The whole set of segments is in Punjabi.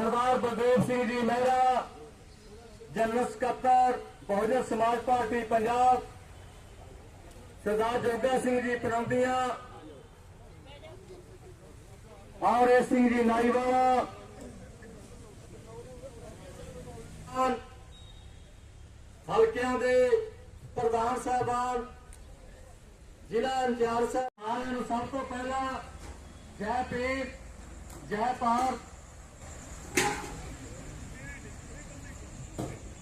ਸਰਦਾਰ ਬਲਦੇਵ ਸਿੰਘ ਜੀ ਮਹਿਲਾ ਜਨਰਲ ਸਕੱਤਰ, ਬਹੁਜਨ ਸਮਾਜ ਪਾਰਟੀ ਪੰਜਾਬ, ਸਰਦਾਰ ਜੋਗਾ ਸਿੰਘ ਜੀ ਪਨੌਂਦੀਆਂ ਔਰ ਸਿੰਘ ਜੀ ਨਾਈਵਾਲਾ ਹਲਕਿਆਂ ਦੇ ਪ੍ਰਧਾਨ ਸਾਹਿਬਾਨ, ਜ਼ਿਲ੍ਹਾ ਇੰਚਾਰਜ ਸਾਹਿਬ, ਸਾਰਿਆਂ ਨੂੰ ਸਭ ਤੋਂ ਪਹਿਲਾਂ ਜੈ ਪੀਰ ਜੈ ਭਾਰਤ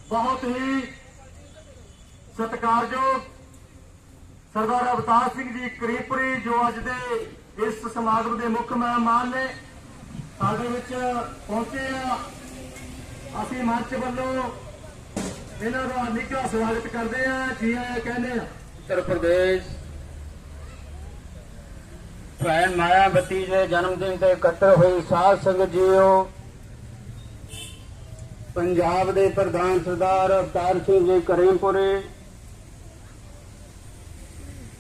ਬਹੁਤ ਹੀ ਸਤਿਕਾਰਯੋਗ ਸਰਦਾਰ ਅਵਤਾਰ ਸਿੰਘ ਜੀ ਕਰੀਪੁਰੀ ਜੋ ਅੱਜ ਦੇ ਇਸ ਸਮਾਗਮ ਦੇ ਮੁੱਖ ਮਹਿਮਾਨ ਨੇ ਸਾਡੇ ਵਿੱਚ ਪਹੁੰਚੇ ਆ। ਅਸੀਂ ਮੰਚ ਵੱਲੋਂ ਇਹਨਾਂ ਦਾ ਨਿੱਘਾ ਸਵਾਗਤ ਕਰਦੇ ਆ। ਜੀ ਆਇਆਂ ਕਹਿੰਦੇ ਆ? ਉੱਤਰ ਪ੍ਰਦੇਸ਼। ਭੈਣ ਮਾਇਆਵਤੀ ਦੇ ਜਨਮ ਦਿਨ ਤੇ ਇਕੱਤਰ ਹੋਈ ਸਾਧ ਸੰਗਤ ਜੀਓ। ਪੰਜਾਬ ਦੇ ਪ੍ਰਧਾਨ ਸਰਦਾਰ ਅਵਤਾਰ ਸਿੰਘ ਜੀ ਕਰੀਮਪੁਰੇ,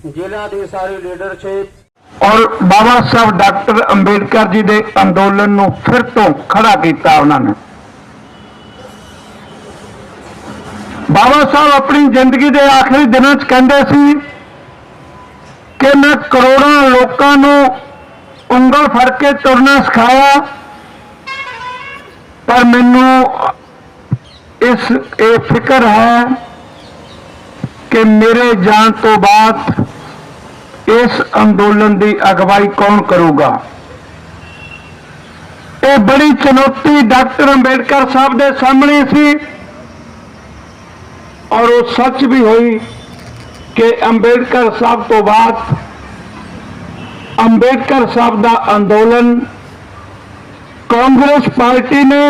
ਜ਼ਿਲ੍ਹਾ ਦੀ ਸਾਰੀ ਲੀਡਰਸ਼ਿਪ ਔਰ ਬਾਬਾ ਸਾਹਿਬ ਡਾਕਟਰ ਅੰਬੇਡਕਰ ਜੀ ਦੇ ਅੰਦੋਲਨ ਨੂੰ ਫਿਰ ਤੋਂ ਖੜਾ ਕੀਤਾ ਉਹਨਾਂ ਨੇ। ਬਾਬਾ ਸਾਹਿਬ ਆਪਣੀ ਜ਼ਿੰਦਗੀ ਦੇ ਆਖਰੀ ਦਿਨਾਂ 'ਚ ਕਹਿੰਦੇ ਸੀ ਕਿ ਮੈਂ ਕਰੋੜਾਂ ਲੋਕਾਂ ਨੂੰ ਉਂਗਲ ਫੜ ਕੇ ਤੁਰਨਾ ਸਿਖਾਇਆ, ਪਰ ਮੈਨੂੰ ਇਸ, ਇਹ ਫਿਕਰ ਹੈ ਕਿ ਮੇਰੇ ਜਾਣ ਤੋਂ ਬਾਅਦ ਇਸ ਅੰਦੋਲਨ ਦੀ ਅਗਵਾਈ ਕੌਣ ਕਰੂਗਾ? ਇਹ ਬੜੀ ਚੁਣੌਤੀ ਡਾਕਟਰ ਅੰਬੇਡਕਰ ਸਾਹਿਬ ਦੇ ਸਾਹਮਣੇ ਸੀ ਔਰ ਉਹ ਸੱਚ ਵੀ ਹੋਈ ਕਿ ਅੰਬੇਡਕਰ ਸਾਹਿਬ ਤੋਂ ਬਾਅਦ ਅੰਬੇਡਕਰ ਸਾਹਿਬ ਦਾ ਅੰਦੋਲਨ ਕਾਂਗਰਸ ਪਾਰਟੀ ਨੇ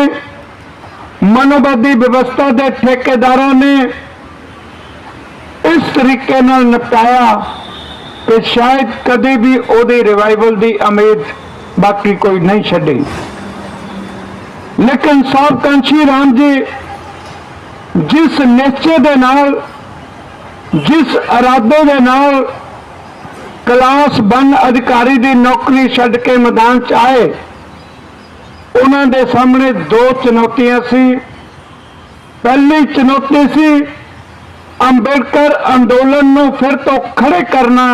ਮਨੋਵਾਦੀ ਵਿਵਸਥਾ ਦੇ ਠੇਕੇਦਾਰਾਂ ਨੇ ਇਸ ਤਰੀਕੇ ਨਾਲ ਨਪਟਾਇਆ ਕਿ ਸ਼ਾਇਦ ਕਦੇ ਵੀ ਉਹਦੀ ਰਿਵਾਈਵਲ ਦੀ ਉਮੀਦ ਬਾਕੀ ਕੋਈ ਨਹੀਂ ਛੱਡੀ। ਲੇਕਿਨ ਸਾਹਿਬ ਕੰਸ਼ੀ ਰਾਮ ਜੀ ਜਿਸ ਨਿਸ਼ਚੇ ਦੇ ਨਾਲ, ਜਿਸ ਇਰਾਦੇ ਦੇ ਨਾਲ ਕਲਾਸ ਬੰਨ ਅਧਿਕਾਰੀ ਦੀ ਨੌਕਰੀ ਛੱਡ ਕੇ ਮੈਦਾਨ 'ਚ ਆਏ ਉਹਨਾਂ ਦੇ ਸਾਹਮਣੇ ਦੋ ਚੁਣੌਤੀਆਂ ਸੀ ਪਹਿਲੀ ਚੁਣੌਤੀ ਸੀ ਅੰਬੇਡਕਰ ਅੰਦੋਲਨ ਨੂੰ ਫਿਰ ਤੋਂ ਖੜੇ ਕਰਨਾ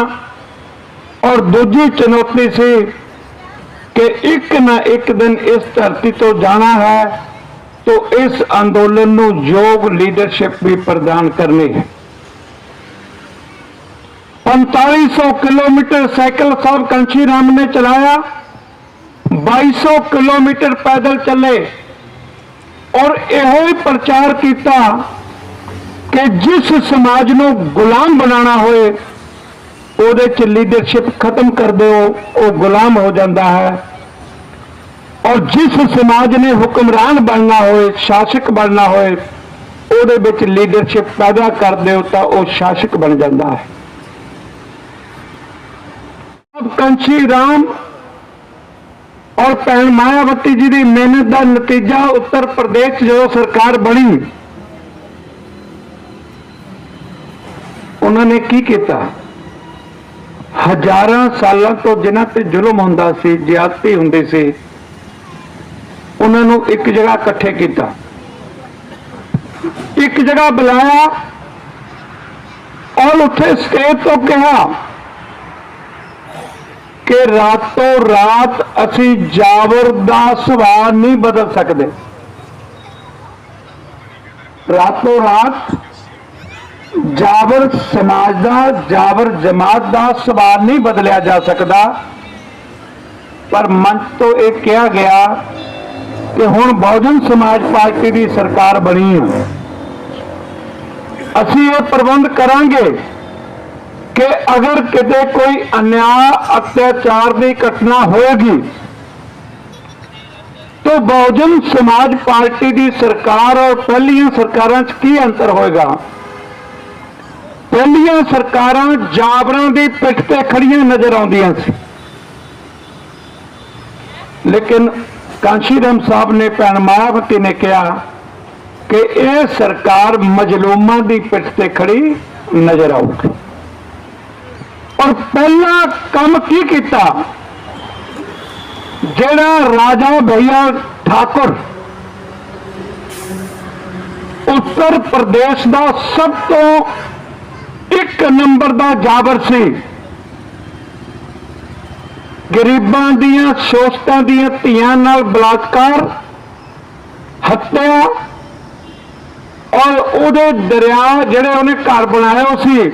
ਔਰ ਦੂਜੀ ਚੁਣੌਤੀ ਸੀ ਕਿ ਇੱਕ ਨਾ ਇੱਕ ਦਿਨ ਇਸ ਧਰਤੀ ਤੋਂ ਜਾਣਾ ਹੈ तो इस आंदोलन ਨੂੰ ਯੋਗ ਲੀਡਰਸ਼ਿਪ ਵੀ ਪ੍ਰਦਾਨ ਕਰਨੀ ਹੈ 4500 ਕਿਲੋਮੀਟਰ ਸਾਈਕਲ ਸਾਹਿਬ ਕੰਸ਼ੀ ਰਾਮ ਨੇ ਚਲਾਇਆ 2200 ਕਿਲੋਮੀਟਰ ਪੈਦਲ ਚੱਲੇ ਔਰ ਇਹੋ ਹੀ ਪ੍ਰਚਾਰ ਕੀਤਾ ਕਿ ਜਿਸ ਸਮਾਜ ਨੂੰ ਗੁਲਾਮ ਬਣਾਉਣਾ ਹੋਏ ਉਹਦੇ ਚ ਲੀਡਰਸ਼ਿਪ ਖਤਮ ਕਰ ਦਿਓ ਉਹ ਗੁਲਾਮ ਹੋ ਜਾਂਦਾ ਹੈ ਔਰ ਜਿਸ ਸਮਾਜ ਨੇ ਹੁਕਮਰਾਨ ਬਣਨਾ ਹੋਏ ਸ਼ਾਸਕ ਬਣਨਾ ਹੋਏ ਉਹਦੇ ਵਿੱਚ ਲੀਡਰਸ਼ਿਪ ਪੈਦਾ ਕਰ ਦਿਓ ਤਾਂ ਉਹ ਸ਼ਾਸਕ ਬਣ ਜਾਂਦਾ ਹੈ ਅਬ ਕੰਚੀ ਰਾਮ ਔਰ ਭੈਣ ਮਾਇਆਵਤੀ ਜੀ ਦੀ ਮਿਹਨਤ ਦਾ ਨਤੀਜਾ ਉੱਤਰ ਪ੍ਰਦੇਸ਼ ਜਦੋਂ ਸਰਕਾਰ ਬਣੀ, ਉਹਨਾਂ ਨੇ ਕੀ ਕੀਤਾ? ਹਜ਼ਾਰਾਂ ਸਾਲਾਂ ਤੋਂ ਜਿਨ੍ਹਾਂ ਤੇ ਜ਼ੁਲਮ ਹੁੰਦਾ ਸੀ, ਜ਼ਿਆਦਤੀ ਹੁੰਦੀ ਸੀ, ਉਹਨਾਂ ਨੂੰ ਇੱਕ ਜਗ੍ਹਾ ਇਕੱਠੇ ਕੀਤਾ। ਇੱਕ ਜਗ੍ਹਾ ਬੁਲਾਇਆ ਔਰ ਉੱਥੇ ਸਟੇਜ ਤੋਂ ਕਿਹਾ ਕਿ ਰਾਤੋਂ ਰਾਤ ਅਸੀਂ ਜਾਬਰ ਦਾ ਸੁਭਾਅ ਨਹੀਂ ਬਦਲ ਸਕਦੇ। ਰਾਤੋਂ ਰਾਤ ਜਾਬਰ ਸਮਾਜ ਦਾ ਜਾਬਰ ਜਮਾਤ ਦਾ ਸੁਭਾਅ ਨਹੀਂ ਬਦਲਿਆ ਜਾ ਸਕਦਾ। ਪਰ ਮੰਚ ਤੋਂ ਇਹ ਕਿਹਾ ਗਿਆ ਕਿ ਹੁਣ ਬਹੁਜਨ ਸਮਾਜ ਪਾਰਟੀ ਦੀ ਸਰਕਾਰ ਬਣੀ ਹੈ। ਅਸੀਂ ਇਹ ਪ੍ਰਬੰਧ ਕਰਾਂਗੇ। ਕਿ ਅਗਰ ਕਿਤੇ ਕੋਈ ਅਨਿਆ ਅਤਿਆਚਾਰ ਦੀ ਘਟਨਾ ਹੋਏਗੀ, ਤਾਂ ਬਹੁਜਨ ਸਮਾਜ ਪਾਰਟੀ ਦੀ ਸਰਕਾਰ ਔਰ ਪਹਿਲੀਆਂ ਸਰਕਾਰਾਂ 'ਚ ਕੀ ਅੰਤਰ ਹੋਏਗਾ? ਪਹਿਲੀਆਂ ਸਰਕਾਰਾਂ ਜਾਬਰਾਂ ਦੀ ਪਿੱਠ ਤੇ ਖੜੀਆਂ ਨਜ਼ਰ ਆਉਂਦੀਆਂ ਸੀ। ਲੇਕਿਨ ਕਾਂਸ਼ੀਰਾਮ ਸਾਹਿਬ ਨੇ, ਭੈਣ ਮਾਇਆਵਤੀ ਨੇ ਕਿਹਾ ਕਿ ਇਹ ਸਰਕਾਰ ਮਜਲੂਮਾਂ ਦੀ ਪਿੱਠ ਤੇ ਖੜੀ ਨਜ਼ਰ ਆਊਗੀ। ਔਰ ਪਹਿਲਾ ਕੰਮ ਕੀ ਕੀਤਾ? ਜਿਹੜਾ ਰਾਜਾ ਭਈਆ ਠਾਕੁਰ, ਉੱਤਰ ਪ੍ਰਦੇਸ਼ ਦਾ ਸਭ ਤੋਂ ਇੱਕ ਨੰਬਰ ਦਾ ਜਾਬਰ ਸੀ। ਗਰੀਬਾਂ ਦੀਆਂ, ਸ਼ੋਸ਼ਤਾਂ ਦੀਆਂ ਧੀਆਂ ਨਾਲ ਬਲਾਤਕਾਰ, ਹੱਤਿਆ, ਔਰ ਉਹਦੇ ਦਰਿਆ ਜਿਹੜੇ ਉਹਨੇ ਘਰ ਬਣਾਇਆ ਉਹ ਸੀ,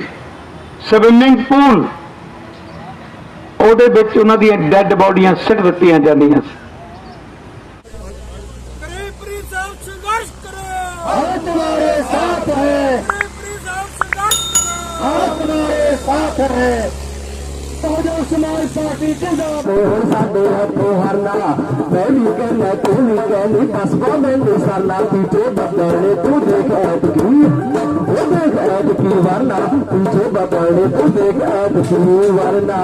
ਸਵਿਮਿੰਗ ਪੂਲ। ਉਹਦੇ ਵਿੱਚ ਉਹਨਾਂ ਦੀਆਂ ਡੈੱਡ ਬਾਡੀਆਂ ਸਿੱਟ ਦਿੱਤੀਆਂ ਜਾਂਦੀਆਂ ਸੀ। ਸਾਡੇ ਹੱਥੋਂ ਹਰਨਾ। ਮੈਂ ਕਹਿੰਦਾ ਤੂੰ ਵੀ ਕਹਿੰਦੀ ਬਸਵਾ ਮੈਨੂੰ ਸਾਲਾ ਪੀਟੇ ਬੱਦਰ ਨੇ ਤੂੰ ਦੇਖ ਐਤ ਕੀ। ਉਹ ਦੇਖ ਐਤ ਕੀ ਵਰਨਾ। ਪੀਟੇ ਬੱਦਰ ਨੇ ਤੂੰ ਦੇਖ ਐਤ ਕੀ ਵਰਨਾ।